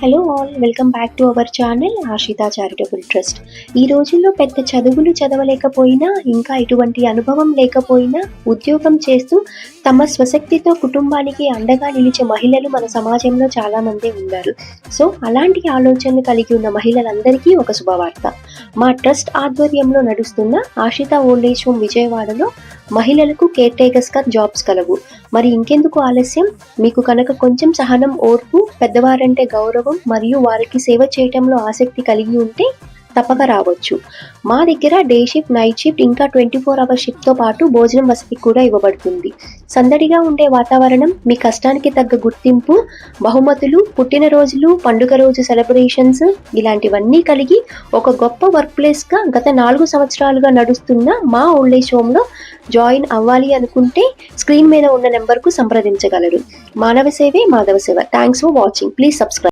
Hello all welcome back to our channel Ashita charitable trust ఈ రోజుల్లో పెద్ద చదువులు చదవలేకపోయినా ఇంకా ఎటువంటి అనుభవం లేకపోయినా ఉద్యోగం చేస్తూ తమ స్వశక్తితో కుటుంబానికి అండగా నిలిచే మహిళలు మన సమాజంలో చాలా మంది ఉన్నారు. సో అలాంటి ఆలోచనలు కలిగి ఉన్న మహిళలందరికీ ఒక శుభవార్త. మా ట్రస్ట్ ఆధ్వర్యంలో నడుస్తున్న ఆషిత ఓల్డ్ ఏజ్ హోమ్ విజయవాడలో మహిళలకు కేర్ టేకర్స్గా జాబ్స్ కలవు. మరి ఇంకెందుకు ఆలస్యం? మీకు కనుక కొంచెం సహనం ఓర్పు పెద్దవారంటే గౌరవం మరియు వారికి సేవ చేయటంలో ఆసక్తి కలిగి ఉంటే తప్పక రావచ్చు. మా దగ్గర డే షిఫ్ట్ నైట్ షిఫ్ట్ ఇంకా ట్వంటీ ఫోర్ అవర్ షిఫ్ట్తో పాటు భోజనం వసతి కూడా ఇవ్వబడుతుంది. సందడిగా ఉండే వాతావరణం మీ కష్టానికి తగ్గ గుర్తింపు బహుమతులు పుట్టినరోజులు పండుగ రోజు సెలబ్రేషన్స్ ఇలాంటివన్నీ కలిగి ఒక గొప్ప వర్క్ ప్లేస్గా గత నాలుగు సంవత్సరాలుగా నడుస్తున్న మా ఓల్డేజ్ హోమ్లో జాయిన్ అవ్వాలి అనుకుంటే స్క్రీన్ మీద ఉన్న నెంబర్కు సంప్రదించగలరు. మానవ సేవే మాధవ సేవ. Thanks for watching please subscribe